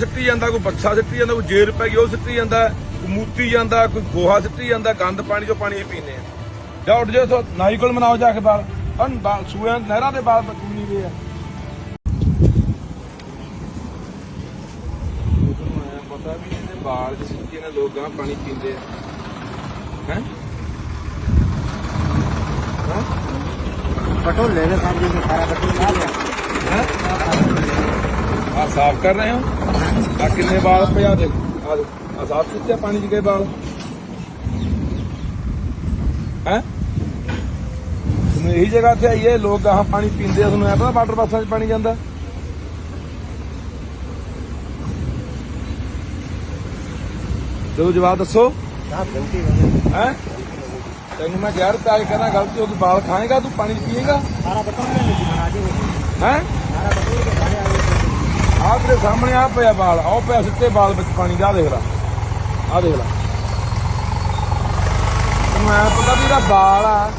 ਸਿੱਟੀ ਜਾਂਦਾ ਕੋਈ ਬੱਕਸਾ ਸਿੱਟੀ ਜਾਂਦਾ ਕੋਈ ਜੇਰ ਪੈ ਗਈ ਉਹ ਸਿੱਟੀ ਜਾਂਦਾ ਕੋਈ ਮੂਤੀ ਜਾਂਦਾ ਕੋਈ ਗੋਹਾ ਸਿੱਟੀ ਜਾਂਦਾ ਗੰਦ ਪਾਣੀ ਜੋ ਪਾਣੀ ਪੀਨੇ ਆ। ਜਾਂ ਉੱਠ ਜਾਓ ਨਾਈ ਕੋਲ ਮਨਾਓ ਜਾ ਕੇ ਬਾਲ। ਅਨ ਸੂਆਂ ਨਹਿਰਾਂ ਦੇ ਬਾਲ ਬਚੂਨੀ ਵੇ ਆ। ਪਤਾ ਵੀ ਇਹਦੇ ਬਾਲ ਜਿਸ ਤਰੀਕੇ ਨਾਲ ਲੋਕਾਂ ਪਾਣੀ ਪੀਂਦੇ ਆ। ਹੈ? ਪਟੋਲੇ ਦੇ ਸਾਹਮਣੇ ਸਾਰਾ ਪਟੋਲੇ। ਆ ਸਾਫ਼ ਕਰ ਰਹੇ ਹੋ ਆ ਕਿੰਨੇ ਬਾਲ ਪਿਆ ਦੇ ਆ ਆ ਸਾਫ਼ ਕੀਤੇ ਪਾਣੀ ਚ ਗਏ ਬਾਲ ਹੈ ਤੁਹਾਨੂੰ ਇਹੀ ਜਗ੍ਹਾ ਤੇ ਆਈਏ ਲੋਕ ਗਾਹਾਂ ਪਾਣੀ ਪੀਂਦੇ ਆ ਤੁਹਾਨੂੰ ਐ ਪਤਾ ਵਾਟਰ ਬਾਕਸਾਂ 'ਚ ਪਾਣੀ ਜਾਂਦਾ ਜਦੋਂ ਜਵਾਬ ਦੱਸੋ साहब गलती हो गई ਹੈ ਤੈਨੂੰ ਮੈਂ ਕਿਹਾ ਰਤਾ ਕਹਿੰਦਾ ਗਲਤੀ ਹੋ ਗਈ ਬਾਲ ਖਾਏਗਾ ਤੂੰ ਪਾਣੀ ਪੀਏਗਾ सारा पटोल ले लीजिए बना दी ਹੈ ਤੇਰੇ ਸਾਹਮਣੇ ਆ ਪਿਆ ਬਾਲ ਆਹ ਪਿਆ ਸਿੱਟੇ ਬਾਲ ਵਿੱਚ ਪਾਣੀ ਦਾ ਦੇਖ ਲੈ। ਆਹ ਦੇਖ ਲੈ। ਐ ਪਤਾ ਵੀ ਇਹਦਾ ਬਾਲ ਆ।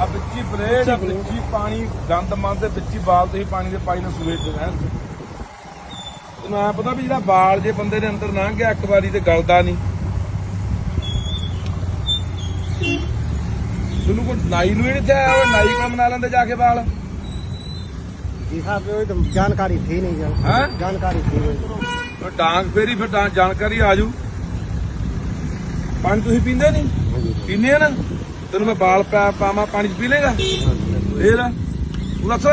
ਆ ਵਿੱਚੀ ਬਲੇਡ ਆ ਵਿੱਚੀ ਪਾਣੀ ਗੰਦ ਮੰਦ ਦੇ ਵਿੱਚੀ ਬਾਲ ਤੁਸੀਂ ਪਾਣੀ ਦੇ ਪਾਈ ਨਾਲ ਸੂਏ ਰਹਿਣ ਤੈਨੂੰ ਐ ਪਤਾ ਵੀ ਜਿਹੜਾ ਬਾਲ ਜੇ ਬੰਦੇ ਦੇ ਅੰਦਰ ਲੰਘ ਗਿਆ ਇੱਕ ਵਾਰੀ ਤੇ ਗਲਦਾ ਨਹੀਂ। ਤੈਨੂੰ ਕੋਈ ਨਾਈ ਨੂੰ ਹੀ ਨਹੀਂ ਤੇ ਨਾਈ ਕੋਲ ਮਨਾ ਲੈਂਦੇ ਜਾ ਕੇ ਬਾਲ ਜਾਣਕਾਰੀ ਫਿਰ ਜਾਣਕਾਰੀ ਆ ਜੂ। ਪਾਣੀ ਤੁਸੀਂ ਪੀਂਦੇ ਨਹੀਂ? ਹਾਂਜੀ। ਨਾ? ਤੈਨੂੰ ਮੈਂ ਬਾਲ ਪਾ- ਪਾਵਾਂ ਪਾਣੀ ਪੀ ਲੇਗਾ? ਇਹ ਲੈ ਤੂੰ ਦੱਸ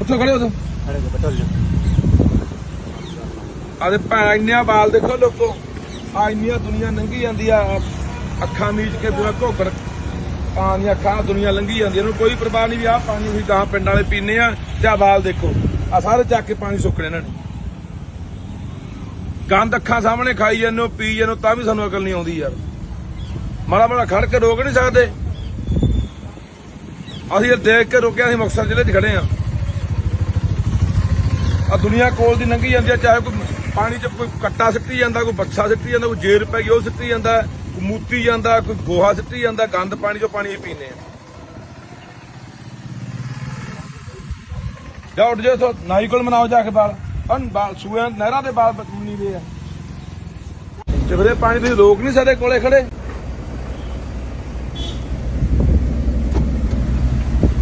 ਉੱਥੇ ਖੜੇ ਹੋ ਤੂੰ। ਖੜੇ ਹੋ ਬਟਲ ਜਾ। ਆਦੇ ਭੈਣ ਇੰਨਿਆਂ ਵਾਲ ਦੇਖੋ ਲੋਕੋ। ਆ ਇੰਨੀਆਂ ਦੁਨੀਆ ਲੰਘੀ ਜਾਂਦੀ ਆ। ਅੱਖਾਂ ਮੀਚ ਕੇ ਪੂਰਾ ਘੋਗਰ ਪਾਣੀ ਦੀਆਂ ਅੱਖਾਂ ਦੁਨੀਆ ਲੰਘੀ ਜਾਂਦੀ ਇਹਨੂੰ ਕੋਈ ਪਰਵਾਹ ਨਹੀਂ ਵੀ ਆਹ ਪਾਣੀ ਵੀ ਗਾਂ ਪਿੰਡ ਵਾਲੇ ਪੀਨੇ ਆ ਤੇ ਆ ਬਾਲ ਦੇਖੋ। ਆ ਸਾਰੇ ਚੱਕ ਕੇ ਪਾਣੀ ਸੁੱਕਣੇ ਇਹਨਾਂ ਨੇ। ਗੰਦ ਅੱਖਾਂ ਸਾਹਮਣੇ ਖਾਈ ਜਾਂਦੇ ਹੋ, ਪੀ ਜਾਂਦੇ ਹੋ, ਤਾਂ ਵੀ ਸਾਨੂੰ ਅਕਲ ਨਹੀਂ ਆਉਂਦੀ ਯਾਰ। ਮਾੜਾ ਮਾੜਾ ਖੜ ਕੇ ਰੋਕ ਨਹੀਂ ਸਕਦੇ। ਅਸੀਂ ਇਹ ਦੇਖ ਕੇ ਰੋਕਿਆ ਅਸੀਂ ਮੁਕਤਸਰ ਜ਼ਿਲ੍ਹੇ 'ਚ ਖੜੇ ਆ ਆ ਦੁਨੀਆ ਕੋਲ ਦੀ ਲੰਘੀ ਜਾਂਦੀ ਆ ਚਾਹੇ ਕੋਈ ਪਾਣੀ 'ਚ ਕੋਈ ਕੱਟਾ ਸਿੱਟੀ ਜਾਂਦਾ, ਕੋਈ ਬੱਚਾ ਸਿੱਟੀ ਜਾਂਦਾ, ਕੋਈ ਜੇਰ ਪੈ ਗਈ, ਉਹ ਸਿੱਟੀ ਜਾਂਦਾ। ਮੂਤੀ ਜਾਂਦਾ, ਕੋਈ ਗੋਹਾ ਸਿੱਟੀ ਜਾਂਦਾ, ਗੰਦ ਪਾਣੀ 'ਚੋਂ ਪਾਣੀ ਹੀ ਆ। ਜਾ ਉੱਠ ਜਾ ਇੱਥੋਂ, ਨਾਈ ਕੋਲ ਮਨਾਓ ਜਾ ਕੇ ਬਾਲ। ਅਨ ਬਾਲ ਸੂਆਂ ਨਹਿਰਾਂ ਦੇ ਬਾਲ ਬਚੂਨੀ ਦੇ ਆ। ਤੇ ਫਿਰ ਪਾਣੀ ਤੁਸੀਂ ਰੋਕ ਨਹੀਂ ਸਾਡੇ ਕੋਲੇ ਖੜੇ?